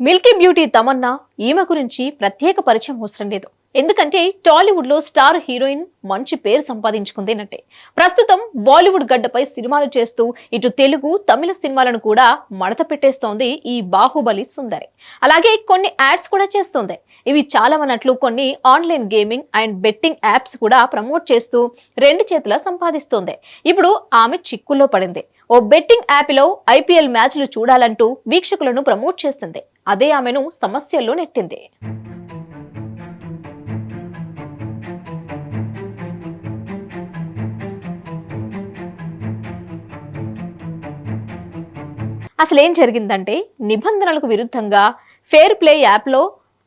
Milky beauty Tamannaah ఈమె గురించి ప్రత్యేక పరిచయం అవసరం లేదు. ఎందుకంటే టాలీవుడ్లో స్టార్ హీరోయిన్ మంచి పేరు సంపాదించుకుందేనంటే ప్రస్తుతం బాలీవుడ్ గడ్డపై సినిమాలు చేస్తూ ఇటు తెలుగు తమిళ సినిమాలను కూడా మడత పెట్టేస్తోంది ఈ బాహుబలి సుందరి. అలాగే కొన్ని యాడ్స్ కూడా చేస్తుంది. ఇవి చాలా అన్నట్లు కొన్ని online gaming and betting apps కూడా ప్రమోట్ చేస్తూ రెండు చేతుల సంపాదిస్తోంది. ఇప్పుడు ఆమె చిక్కుల్లో పడింది. ఓ బెట్టింగ్ యాప్లో ఐపీఎల్ మ్యాచ్లు చూడాలంటూ వీక్షకులను ప్రమోట్ చేస్తుంది. అదే ఆమెను సమస్యల్లో నెట్టింది. అసలు ఏం జరిగిందంటే నిబంధనలకు విరుద్ధంగా ఫేర్ ప్లే యాప్లో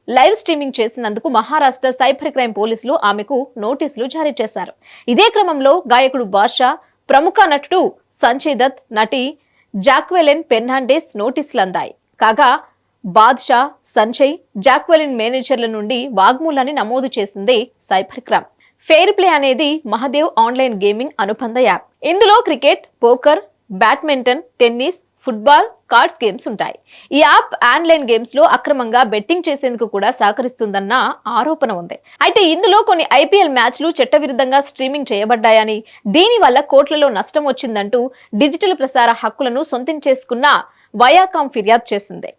లైవ్ స్ట్రీమింగ్ చేసినందుకు మహారాష్ట్ర సైబర్ క్రైమ్ పోలీసులు ఆమెకు నోటీసులు జారీ చేశారు. ఇదే క్రమంలో గాయకుడు బాషా ప్రముఖ నటుడు సంజయ్ దత్ నటి జాక్వెలెన్ పెర్నాండెస్ నోటీసులు అందాయి. కాగా బాద్షా సంజయ్ జాక్వెలిన్ మేనేజర్ల నుండి వాగ్మూలాన్ని నమోదు చేసింది సైబర్ క్రైమ్. ఫెయిర్ ప్లే అనేది మహదేవ్ ఆన్లైన్ గేమింగ్ అనుబంధ యాప్. ఇందులో cricket poker badminton tennis football cards games ఉంటాయి. ఈ యాప్ ఆన్లైన్ గేమ్స్లో అక్రమంగా బెట్టింగ్ చేసేందుకు కూడా సహకరిస్తుందన్న ఆరోపణ ఉంది. అయితే ఇందులో కొన్ని ఐపీఎల్ మ్యాచ్లు చట్టవిరుద్ధంగా స్ట్రీమింగ్ చేయబడ్డాయని దీని వల్ల కోట్లలో నష్టం వచ్చిందంటూ డిజిటల్ ప్రసార హక్కులను సొంతం చేసుకున్న వయాకామ్ ఫిర్యాదు చేసింది.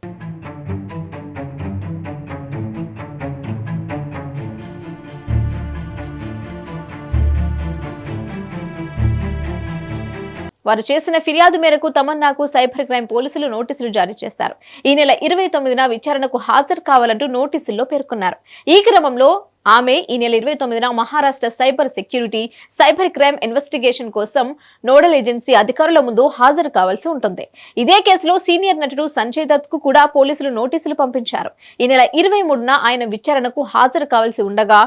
వారు చేసిన ఫిర్యాదు మేరకు తమన్నాకు సైబర్ క్రైమ్ పోలీసులు నోటీసులు జారీ చేశారు. ఈ నెల ఇరవై తొమ్మిదిన విచారణకు హాజరు కావాలంటూ నోటీసుల్లో పేర్కొన్నారు. ఈ క్రమంలో ఆమె ఈ నెల ఇరవై తొమ్మిదిన Maharashtra cyber security cyber crime investigation కోసం నోడల్ ఏజెన్సీ అధికారుల ముందు హాజరు కావాల్సి ఉంటుంది. ఇదే కేసులో సీనియర్ నటుడు సంజయ్ దత్కు కూడా పోలీసులు నోటీసులు పంపించారు. ఈ నెల ఇరవై మూడున ఆయన విచారణకు హాజరు కావాల్సి ఉండగా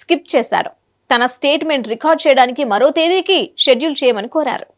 స్కిప్ చేశారు. తన స్టేట్మెంట్ రికార్డ్ చేయడానికి మరో తేదీకి షెడ్యూల్ చేయమని కోరారు.